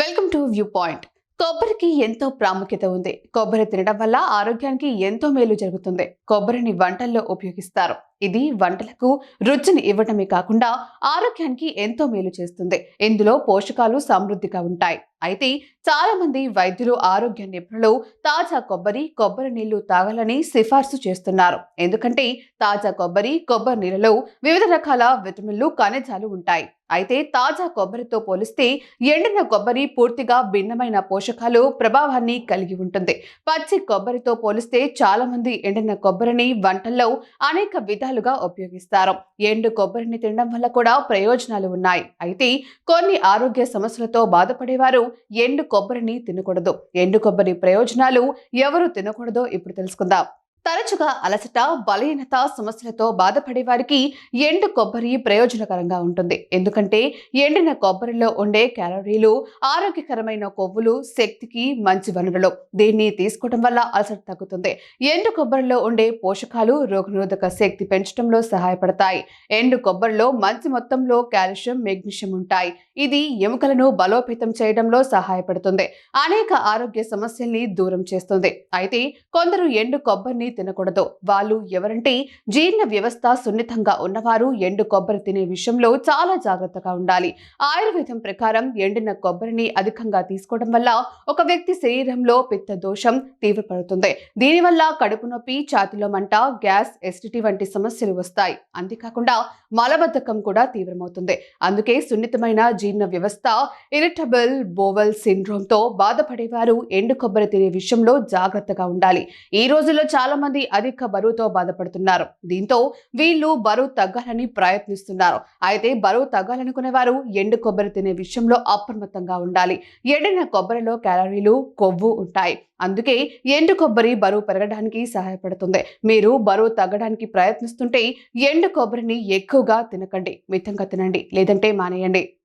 Welcome to view point కొబ్బరికి ఎంతో ప్రాముఖ్యత ఉంది. కొబ్బరి తినడం వల్ల ఆరోగ్యానికి ఎంతో మేలు జరుగుతుంది. కొబ్బరిని వంటల్లో ఉపయోగిస్తారు. ఇది వంటలకు రుచిని ఇవ్వటమే కాకుండా ఆరోగ్యానికి ఎంతో మేలు చేస్తుంది. ఇందులో పోషకాలు సమృద్ధిగా ఉంటాయి. అయితే చాలా మంది వైద్యులు ఆరోగ్య నిపుణులు తాజా కొబ్బరి కొబ్బరి నీళ్ళు తాగాలని సిఫార్సు చేస్తున్నారు. ఎందుకంటే తాజా కొబ్బరి కొబ్బరి నీళ్ళలో వివిధ రకాల విటమిన్లు ఖనిజాలు ఉంటాయి. అయితే తాజా కొబ్బరితో పోలిస్తే ఎండిన కొబ్బరి పూర్తిగా భిన్నమైన పోషకాలు ప్రభావాన్ని కలిగి ఉంటుంది. పచ్చి కొబ్బరితో పోలిస్తే చాలా మంది ఎండిన కొబ్బరిని వంటల్లో అనేక విధాలు విధాలుగా ఉపయోగిస్తారు. ఎండు కొబ్బరిని తినడం వల్ల కూడా ప్రయోజనాలు ఉన్నాయి. అయితే కొన్ని ఆరోగ్య సమస్యలతో బాధపడేవారు ఎండు కొబ్బరిని తినకూడదు. ఎండు కొబ్బరి ప్రయోజనాలు ఎవరు తినకూడదో ఇప్పుడు తెలుసుకుందాం. తరచుగా అలసట బలహీనత సమస్యలతో బాధపడే వారికి ఎండు కొబ్బరి ప్రయోజనకరంగా ఉంటుంది. ఎందుకంటే ఎండిన కొబ్బరిలో ఉండే క్యాలరీలు ఆరోగ్యకరమైన కొవ్వులు శక్తికి మంచి వనరులు. దీన్ని తీసుకోవడం వల్ల అలసట తగ్గుతుంది. ఎండు కొబ్బరిలో ఉండే పోషకాలు రోగనిరోధక శక్తి పెంచడంలో సహాయపడతాయి. ఎండు కొబ్బరిలో మంచి మొత్తంలో కాల్షియం మెగ్నీషియం ఉంటాయి. ఇది ఎముకలను బలోపేతం చేయడంలో సహాయపడుతుంది. అనేక ఆరోగ్య సమస్యల్ని దూరం చేస్తుంది. అయితే కొందరు ఎండు కొబ్బరిని తినకూడదు. వాళ్ళు ఎవరంటే జీర్ణ వ్యవస్థ సున్నితంగా ఉన్నవారు ఎండు కొబ్బరి తినే విషయంలో చాలా జాగ్రత్తగా ఉండాలి. ఆయుర్వేదం ప్రకారం ఎండిన కొబ్బరిని అధికంగా తీసుకోవడం వల్ల ఒక వ్యక్తి శరీరంలో పిత్త దోషం తీవ్రపడుతుంది. దీనివల్ల కడుపు నొప్పి ఛాతిలో మంట గ్యాస్ ఎసిడిటీ వంటి సమస్యలు వస్తాయి. అంతేకాకుండా మలబద్ధకం కూడా తీవ్రమవుతుంది. అందుకే సున్నితమైన జీర్ణ వ్యవస్థ ఇరిటబుల్ బోవల్ సిండ్రోమ్తో బాధపడేవారు ఎండు కొబ్బరి తినే విషయంలో జాగ్రత్తగా ఉండాలి. ఈ రోజుల్లో చాలా మంది అధిక బరువుతో బాధపడుతున్నారు. దీంతో వీళ్ళు బరువు తగ్గాలని ప్రయత్నిస్తున్నారు. అయితే బరువు తగ్గాలనుకునే వారు ఎండు కొబ్బరి తినే విషయంలో అప్రమత్తంగా ఉండాలి. ఎండిన కొబ్బరిలో క్యాలరీలు కొవ్వు ఉంటాయి. అందుకే ఎండు కొబ్బరి బరువు పెరగడానికి సహాయపడుతుంది. మీరు బరువు తగ్గడానికి ప్రయత్నిస్తుంటే ఎండు కొబ్బరిని ఎక్కువగా తినకండి. మితంగా తినండి. లేదంటే మానేయండి.